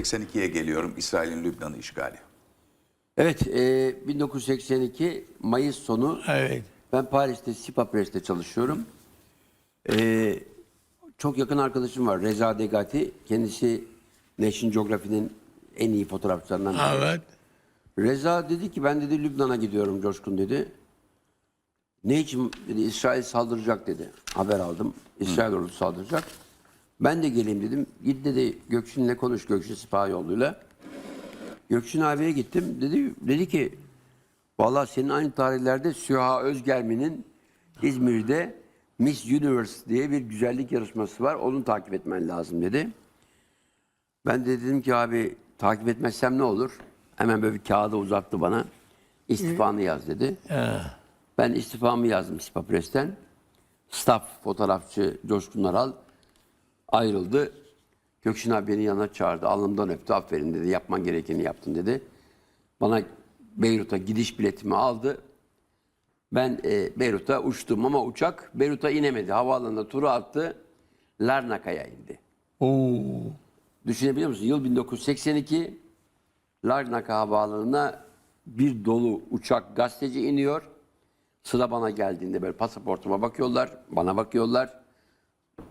1982'ye geliyorum. İsrail'in Lübnan'ı işgali. Evet, e, 1982 Mayıs sonu Evet. ben Paris'te Sipa Press'te çalışıyorum. E, çok yakın arkadaşım var Reza Degati. Kendisi National Geography'nin en iyi fotoğrafçılarından biri. Evet. Reza dedi ki ben dedi Lübnan'a gidiyorum Coşkun dedi. Ne için dedi İsrail saldıracak dedi. Haber aldım. İsrail ordusu saldıracak. Ben de geleyim dedim. Git dedi Gökçin'le konuş Gökçin Sipahi yoluyla. Gökçin abiye gittim. Dedi dedi ki vallahi senin aynı tarihlerde Süha Özgermi'nin İzmir'de Miss Universe diye bir güzellik yarışması var. Onu takip etmen lazım dedi. Ben de dedim ki abi takip etmezsem ne olur? Hemen böyle bir kağıda uzattı bana. İstifanı yaz dedi. Ben istifamı yazdım Sipa Press'ten. Staff fotoğrafçı Coşkun Aral ayrıldı. Gökşin abi beni yanına çağırdı. Alnımdan öptü. Aferin dedi. Yapman gerekeni yaptın dedi. Bana Beyrut'a gidiş biletimi aldı. Ben e, Beyrut'a uçtum ama uçak Beyrut'a inemedi. Havaalanında turu attı. Larnaka'ya indi. Oo. Düşünebiliyor musun? Yıl 1982 Larnaka Havaalanı'na bir dolu uçak gazeteci iniyor. Sıra bana geldiğinde böyle pasaportuma bakıyorlar, bana bakıyorlar.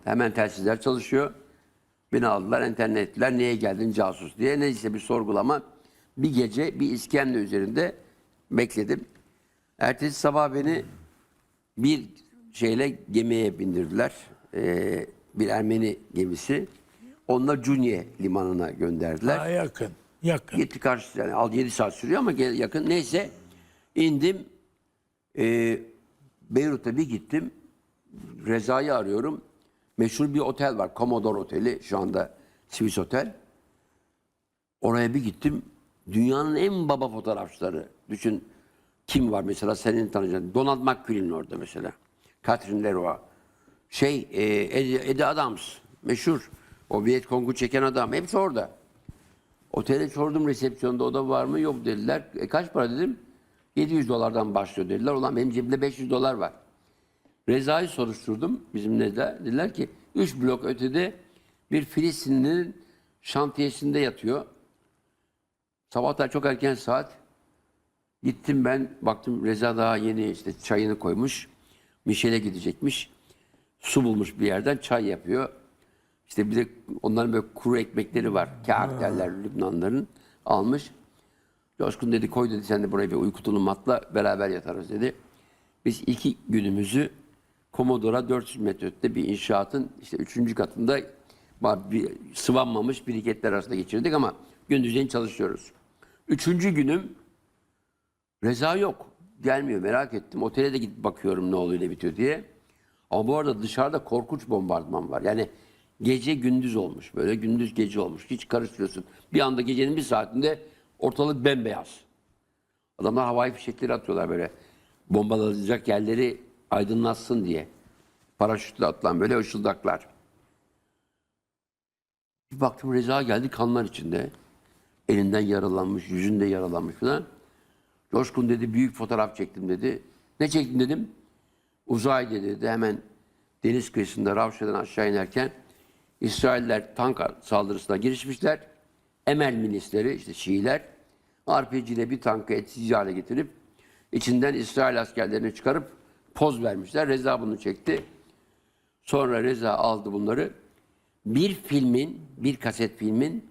Hemen telsizler çalışıyor. Beni aldılar, enterne ettiler. Niye geldin casus diye. Neyse bir sorgulama. Bir gece bir iskemle üzerinde bekledim. Ertesi sabah beni bir şeyle gemiye bindirdiler. Ee, bir Ermeni gemisi. Onunla Cunye limanına gönderdiler. Daha yakın. Yakın. Gitti karşı yani al 7 saat sürüyor ama yakın. Neyse indim. Ee, Beyrut'a bir gittim. Reza'yı arıyorum. Meşhur bir otel var. Commodore Oteli. Şu anda Swiss Otel. Oraya bir gittim. Dünyanın en baba fotoğrafçıları. Düşün kim var mesela senin tanıyacağın. Donald McQueen orada mesela. Catherine Leroy. Şey, e, Eddie Adams. Meşhur. O Vietcong'u çeken adam. Hepsi orada. Otele sordum resepsiyonda oda var mı? Yok dediler. E, kaç para dedim? 700 dolardan başlıyor dediler. Ulan benim cebimde 500 dolar var. Reza'yı soruşturdum bizimle de. Dediler ki 3 blok ötede bir Filistinli'nin şantiyesinde yatıyor. Sabahlar çok erken saat. Gittim ben baktım Reza daha yeni işte çayını koymuş. Mişel'e gidecekmiş. Su bulmuş bir yerden çay yapıyor. İşte bir de onların böyle kuru ekmekleri var. Kağıt derler Lübnanların. Almış. Coşkun dedi koy dedi sen de buraya bir uyku tulumatla beraber yatarız dedi. Biz iki günümüzü Komodora 400 metre ötede bir inşaatın işte üçüncü katında ba- bir sıvanmamış biriketler arasında geçirdik ama gündüzleyin çalışıyoruz. Üçüncü günüm Reza yok. Gelmiyor merak ettim. Otele de gidip bakıyorum ne oluyor ne bitiyor diye. Ama bu arada dışarıda korkunç bombardıman var. Yani gece gündüz olmuş. Böyle gündüz gece olmuş. Hiç karıştırıyorsun. Bir anda gecenin bir saatinde ortalık bembeyaz. Adamlar havai fişekleri atıyorlar böyle. Bombalanacak yerleri aydınlatsın diye. Paraşütle atılan böyle ışıldaklar. Bir baktım Reza geldi kanlar içinde. Elinden yaralanmış, yüzünde yaralanmış falan. Coşkun dedi büyük fotoğraf çektim dedi. Ne çektin dedim. Uzay dedi hemen deniz kıyısında Ravşa'dan aşağı inerken İsrailler tank saldırısına girişmişler. Emel milisleri işte Şiiler RPG ile bir tankı etkisiz hale getirip içinden İsrail askerlerini çıkarıp poz vermişler. Reza bunu çekti. Sonra Reza aldı bunları. Bir filmin, bir kaset filmin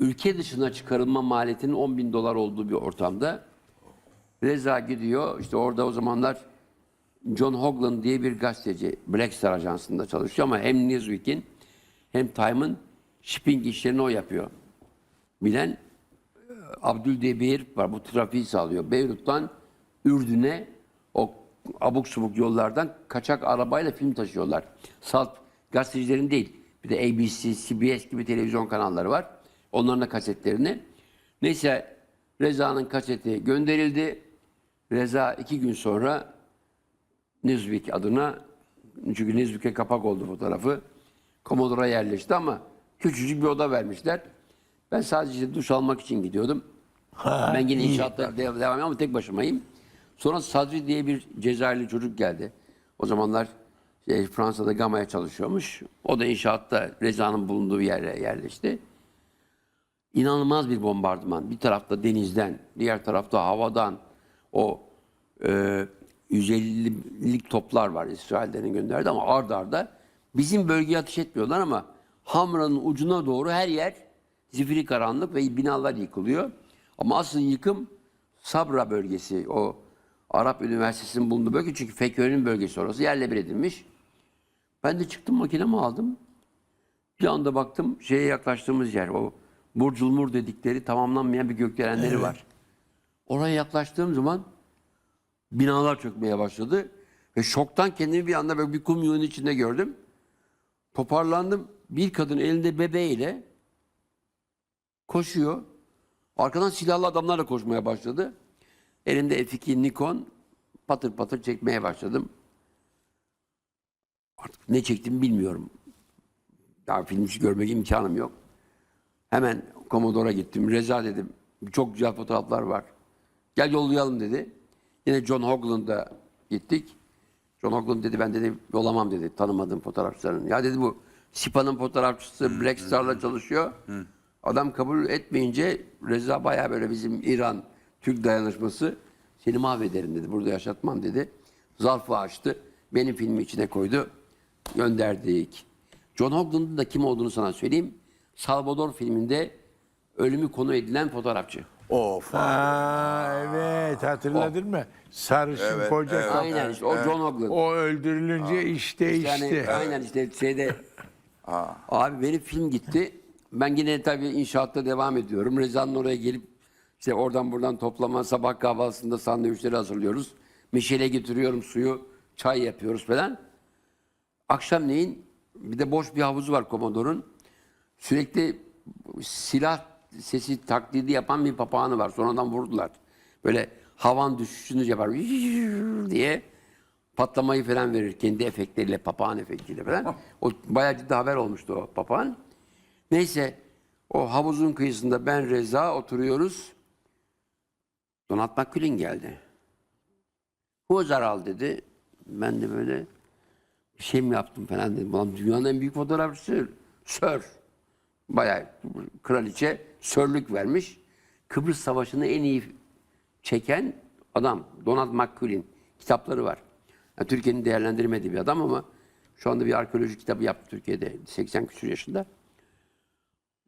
ülke dışına çıkarılma maliyetinin 10 bin dolar olduğu bir ortamda Reza gidiyor. İşte orada o zamanlar John Hoglan diye bir gazeteci Black Star ajansında çalışıyor ama hem Newsweek'in hem Time'ın shipping işlerini o yapıyor. Bilen e, Abdül diye var. Bu trafiği sağlıyor. Beyrut'tan Ürdün'e o abuk subuk yollardan kaçak arabayla film taşıyorlar. Salt gazetecilerin değil. Bir de ABC, CBS gibi televizyon kanalları var. Onların da kasetlerini. Neyse Reza'nın kaseti gönderildi. Reza iki gün sonra Newsweek adına çünkü Newsweek'e kapak oldu fotoğrafı. Commodore'a yerleşti ama küçücük bir oda vermişler. Ben sadece duş almak için gidiyordum. ben yine inşaatta de- devam ediyorum ama tek başımayım. Sonra Sadri diye bir Cezayirli çocuk geldi. O zamanlar şey, Fransa'da Gama'ya çalışıyormuş. O da inşaatta Reza'nın bulunduğu yere yerleşti. inanılmaz bir bombardıman. Bir tarafta denizden, diğer tarafta havadan o e, 150'lik toplar var İsrail'den gönderdi ama ard arda bizim bölgeye ateş etmiyorlar ama Hamra'nın ucuna doğru her yer zifiri karanlık ve binalar yıkılıyor. Ama asıl yıkım Sabra bölgesi, o Arap Üniversitesi'nin bulunduğu bölge çünkü FETÖ'nün bölgesi orası yerle bir edilmiş. Ben de çıktım makinemi aldım. Bir anda baktım şeye yaklaştığımız yer o Burculmur dedikleri tamamlanmayan bir gökdelenleri var. Oraya yaklaştığım zaman binalar çökmeye başladı. Ve şoktan kendimi bir anda böyle bir kum yığının içinde gördüm. Toparlandım. Bir kadın elinde bebeğiyle koşuyor. Arkadan silahlı adamlarla koşmaya başladı. Elimde F2 Nikon patır patır çekmeye başladım. Artık ne çektim bilmiyorum. Daha film hiç görmek imkanım yok. Hemen Commodore gittim. Reza dedim. Çok güzel fotoğraflar var. Gel yollayalım dedi. Yine John Hogland'a gittik. John Hogland dedi ben dedi yollamam dedi tanımadığım fotoğrafçıların. Ya dedi bu Sipa'nın fotoğrafçısı Black Star'la çalışıyor. Adam kabul etmeyince Reza bayağı böyle bizim İran Türk dayanışması seni mahvederim dedi. Burada yaşatmam dedi. Zarfı açtı. Benim filmi içine koydu. Gönderdik. John Hogland'ın da kim olduğunu sana söyleyeyim. Salvador filminde ölümü konu edilen fotoğrafçı. Of. Ha, evet hatırladın mı? Sarışın Evet, koca evet. Aynen işte o John Hogland. O öldürülünce işte Yani işte. aynen işte şeyde abi benim film gitti. Ben yine tabii inşaatta devam ediyorum. Reza'nın oraya gelip işte oradan buradan toplama sabah kahvaltısında sandviçleri hazırlıyoruz. Mişele getiriyorum suyu, çay yapıyoruz falan. Akşamleyin bir de boş bir havuzu var Komodor'un. Sürekli silah sesi taklidi yapan bir papağanı var. Sonradan vurdular. Böyle havan düşüşünü yapar diye patlamayı falan verir kendi efektleriyle, papağan efektiyle falan. O bayağı ciddi haber olmuştu o papağan. Neyse o havuzun kıyısında ben Reza oturuyoruz. Donat McQueen geldi. Bu zaral dedi. Ben de böyle bir şey mi yaptım falan dedim. Ulan dünyanın en büyük fotoğrafçısı Sör. Bayağı kraliçe sörlük vermiş. Kıbrıs Savaşı'nı en iyi çeken adam Donald McQueen. Kitapları var. Yani Türkiye'nin değerlendirmediği bir adam ama şu anda bir arkeoloji kitabı yaptı Türkiye'de 80 küsur yaşında.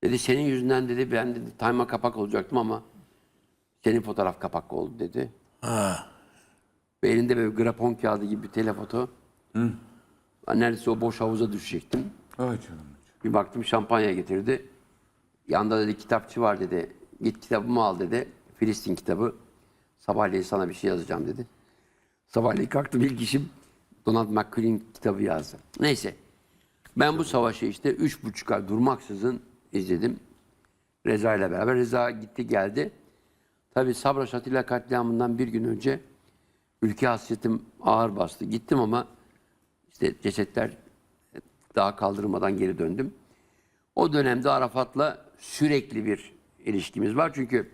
Dedi senin yüzünden dedi ben dedi Time'a kapak olacaktım ama senin fotoğraf kapak oldu dedi. Ve elinde böyle grafon kağıdı gibi bir telefoto. Ben neredeyse o boş havuza düşecektim. Ay canım. Bir baktım şampanya getirdi. Yanında dedi kitapçı var dedi. Git kitabımı al dedi. Filistin kitabı. Sabahleyin sana bir şey yazacağım dedi. Sabahleyin kalktım ilk işim Donald McQueen kitabı yazdım. Neyse. Ben bu savaşı işte üç buçuk ay durmaksızın izledim. Reza ile beraber. Reza gitti geldi. Tabii Sabra Şatilla katliamından bir gün önce ülke hasretim ağır bastı. Gittim ama işte cesetler daha kaldırmadan geri döndüm. O dönemde Arafat'la sürekli bir ilişkimiz var. Çünkü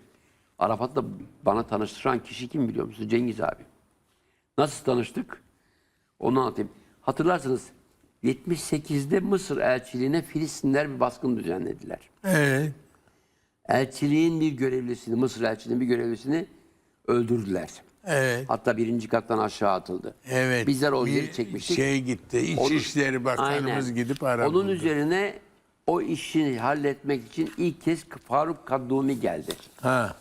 Arafat'la bana tanıştıran kişi kim biliyor musun? Cengiz abi. Nasıl tanıştık? Onu anlatayım. Hatırlarsınız 78'de Mısır elçiliğine Filistinler bir baskın düzenlediler. Evet. Elçiliğin bir görevlisini, Mısır elçiliğinin bir görevlisini öldürdüler. Evet. Hatta birinci kattan aşağı atıldı. Evet. Bizler o Bir yeri çekmiştik. Şey gitti. Onun- İçişleri Bakanımız Aynen. gidip aradı. Onun üzerine o işi halletmek için ilk kez Faruk Kaddumi geldi. Ha.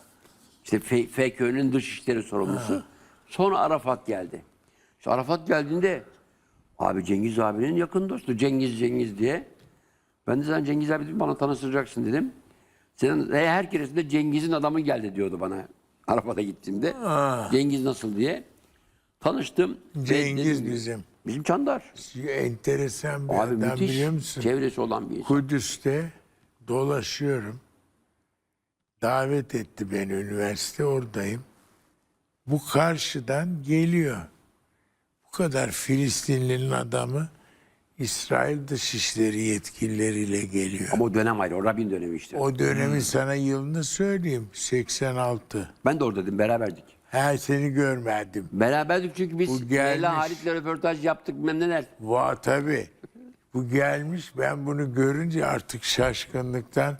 İşte FKÖ'nün dışişleri sorumlusu. Sonra Arafat geldi. İşte Arafat geldiğinde abi Cengiz abinin yakın dostu Cengiz Cengiz diye. Ben de sen Cengiz abi dedim, bana tanıştıracaksın dedim. Senin e, her keresinde Cengiz'in adamı geldi diyordu bana. Arafat'a gittiğimde. Cengiz nasıl diye. Tanıştım. Cengiz dedim bizim. Bizim Çandar. Enteresan bir Abi adam müthiş biliyor musun? çevresi olan bir insan. Kudüs'te dolaşıyorum. Davet etti beni üniversite oradayım. Bu karşıdan geliyor. Bu kadar Filistinlinin adamı İsrail Dışişleri yetkilileriyle geliyor. Ama o dönem ayrı. O Rabin dönemi işte. O dönemi sana yılını söyleyeyim. 86. Ben de oradaydım. Beraberdik. Her seni görmedim. Beraberdik çünkü biz. Leyla Halit'le röportaj yaptık bilmem neler. Va tabii. Bu gelmiş ben bunu görünce artık şaşkınlıktan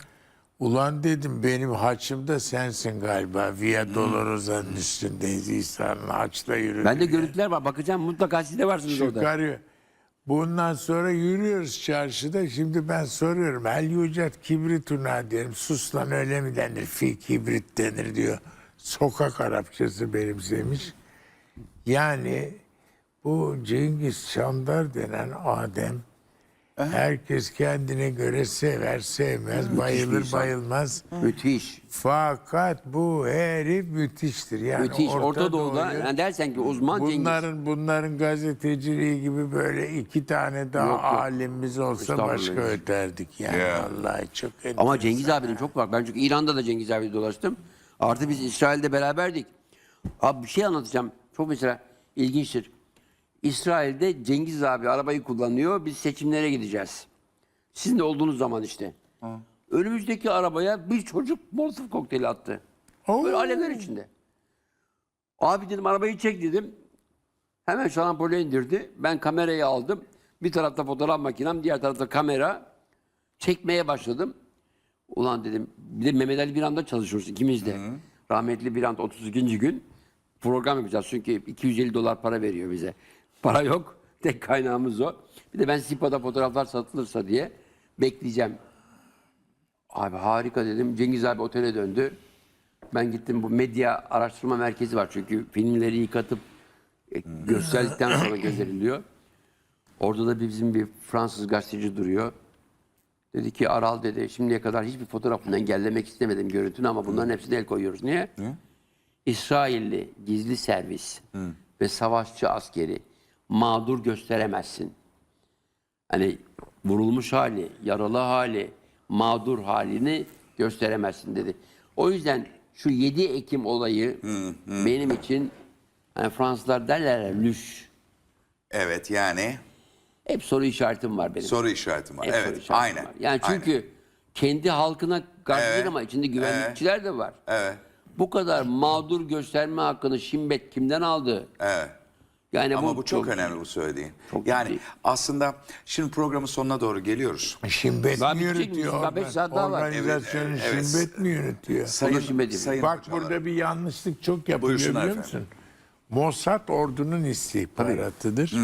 Ulan dedim benim haçım da sensin galiba. Via Dolorosa'nın üstündeyiz İsa'nın haçla yürüdü. Bende görüntüler var. Bakacağım mutlaka siz de varsınız orada. Çıkarıyor. Bundan sonra yürüyoruz çarşıda. Şimdi ben soruyorum. El yucat kibrituna diyorum. Sus lan öyle mi denir? Fi kibrit denir diyor. Sokak Arapçası benimsemiş. Yani bu Cengiz Çandar denen Adem herkes kendine göre sever sevmez bayılır bayılmaz. Müthiş. Fakat bu herif müthiştir. Yani Müthiş. Orta, Doğu'da Doğu'yu- yani dersen ki uzman Cengiz. Bunların bunların gazeteciliği gibi böyle iki tane daha Yok, yok. alimimiz olsa Estağfurullah. başka öterdik yani Ya. vallahi çok Ama enteresan. Cengiz abinin çok var. Ben çünkü İran'da da Cengiz abiyle dolaştım. Artı biz İsrail'de beraberdik. Abi bir şey anlatacağım. Çok mesela ilginçtir. İsrail'de Cengiz abi arabayı kullanıyor. Biz seçimlere gideceğiz. Sizin de olduğunuz zaman işte. Önümüzdeki arabaya bir çocuk molotof kokteyli attı. Oo. Böyle alevler içinde. Abi dedim arabayı çek dedim. Hemen şarampole indirdi. Ben kamerayı aldım. Bir tarafta fotoğraf makinem, diğer tarafta kamera. Çekmeye başladım. Ulan dedim, bir de Mehmet Ali Birand'da çalışıyoruz ikimiz de. Rahmetli Birand 32. gün program yapacağız. Çünkü 250 dolar para veriyor bize. Para yok. Tek kaynağımız o. Bir de ben Sipa'da fotoğraflar satılırsa diye bekleyeceğim. Abi harika dedim. Cengiz abi otele döndü. Ben gittim bu medya araştırma merkezi var çünkü filmleri yıkatıp e, gösterdikten sonra gönderiliyor. Orada da bizim bir Fransız gazeteci duruyor. Dedi ki Aral dedi şimdiye kadar hiçbir fotoğrafını engellemek istemedim görüntünü ama bunların hepsine el koyuyoruz. Niye? İsrailli gizli servis ve savaşçı askeri mağdur gösteremezsin. Hani vurulmuş hali, yaralı hali, mağdur halini gösteremezsin dedi. O yüzden şu 7 Ekim olayı benim için hani Fransızlar derler ya lüş. Evet yani Hep soru işaretim var benim. soru işaretim var. Hep soru evet işaretim aynen. var. Yani çünkü kendi halkına karşı Evet. ama içinde güvenlikçiler de var. Evet. Bu kadar mağdur gösterme hakkını Şimbet kimden aldı? Evet. Yani Ama bu, çok, önemli bu söylediğin. Çok yani ciddi. aslında şimdi programın sonuna doğru geliyoruz. Şimbet mi yürütüyor? Daha beş saat daha var. Organizasyonu Evet, evet. Şimbet mi yürütüyor? Sayın, Şimbet'im. sayın Bak hocalar. burada bir yanlışlık çok yapılıyor Buyursunlar biliyor efendim. musun? Mossad ordunun istihbaratıdır.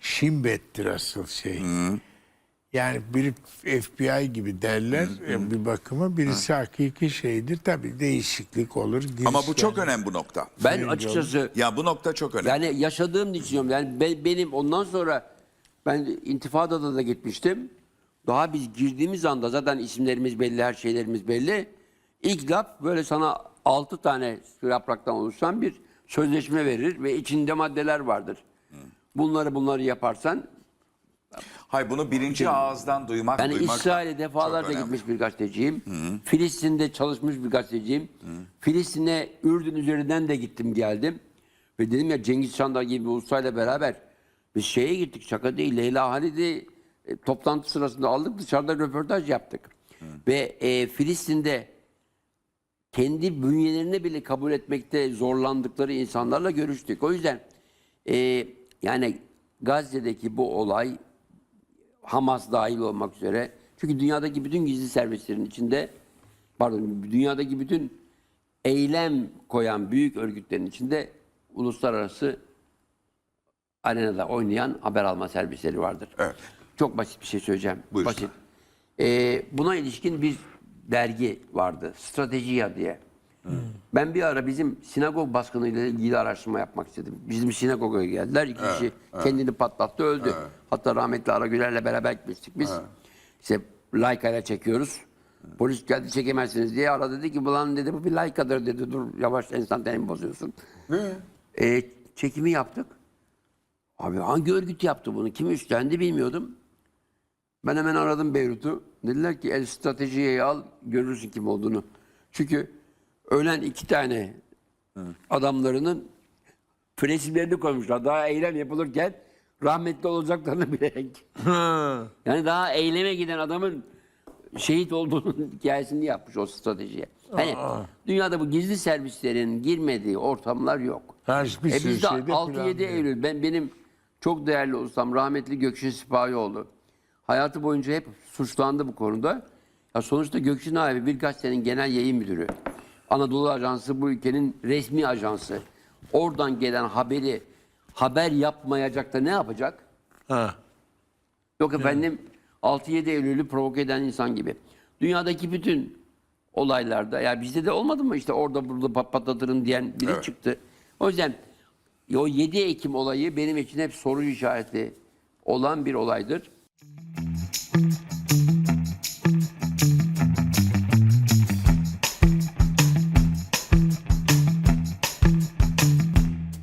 Şimbet'tir asıl şey. Yani biri FBI gibi derler e, bir bakıma birisi hakiki şeydir. Tabii değişiklik olur. Ama bu çok önemli bu nokta. Ben açıkçası Ya bu nokta çok önemli. yani yaşadığım düşünüyorum. Yani be- benim ondan sonra ben intifadada da gitmiştim. Daha biz girdiğimiz anda zaten isimlerimiz belli, her şeylerimiz belli. İlk laf böyle sana altı tane yapraktan oluşan bir sözleşme verir ve içinde maddeler vardır. Bunları bunları yaparsan Hayır bunu birinci ağızdan duymak Ben duymak İsrail'e defalarca gitmiş bir gazeteciyim. Filistin'de çalışmış bir gazeteciyim. Filistin'e Ürdün üzerinden de gittim geldim. Ve dedim ya Cengiz Çandar gibi bir beraber biz şeye gittik şaka değil. Leyla Halid'i e, toplantı sırasında aldık dışarıda röportaj yaptık. Ve e, Filistin'de kendi bünyelerine bile kabul etmekte zorlandıkları insanlarla görüştük. O yüzden e, yani Gazze'deki bu olay Hamas dahil olmak üzere. Çünkü dünyadaki bütün gizli servislerin içinde pardon dünyadaki bütün eylem koyan büyük örgütlerin içinde uluslararası arenada oynayan haber alma servisleri vardır. Evet. Çok basit bir şey söyleyeceğim. Buyursun. Basit. Ee, buna ilişkin bir dergi vardı. Stratejiya diye. Ben bir ara bizim sinagog baskınıyla ilgili araştırma yapmak istedim. Bizim sinagoga geldiler. İki kişi kendini patlattı öldü. Hatta rahmetli Ara Güler'le beraber gitmiştik biz. İşte Layka'yla çekiyoruz. Polis geldi çekemezsiniz diye ara dedi ki ulan dedi bu bir Layka'dır dedi. Dur yavaş enstantanemi bozuyorsun. Ee, çekimi yaptık. Abi hangi örgüt yaptı bunu? Kim üstlendi bilmiyordum. Ben hemen aradım Beyrut'u. Dediler ki el stratejiye al görürsün kim olduğunu. Çünkü ölen iki tane adamlarının resimlerini koymuşlar. Daha eylem yapılırken rahmetli olacaklarını bilerek. yani daha eyleme giden adamın şehit olduğunun hikayesini yapmış o stratejiye. Hani dünyada bu gizli servislerin girmediği ortamlar yok. Her bir E bizde şeyde 6-7 planlıyor. Eylül ben benim çok değerli ustam rahmetli Gökşin Sipahioğlu hayatı boyunca hep suçlandı bu konuda. Ya sonuçta Gökçin abi bir gazetenin genel yayın müdürü. Anadolu Ajansı bu ülkenin resmi ajansı. Oradan gelen haberi haber yapmayacak da ne yapacak? Ha. Yok efendim 6-7 Eylül'ü provoke eden insan gibi. Dünyadaki bütün olaylarda ya bizde de olmadı mı işte orada burada pat- patlatırın diyen biri Evet. çıktı. O yüzden o 7 Ekim olayı benim için hep soru işareti olan bir olaydır.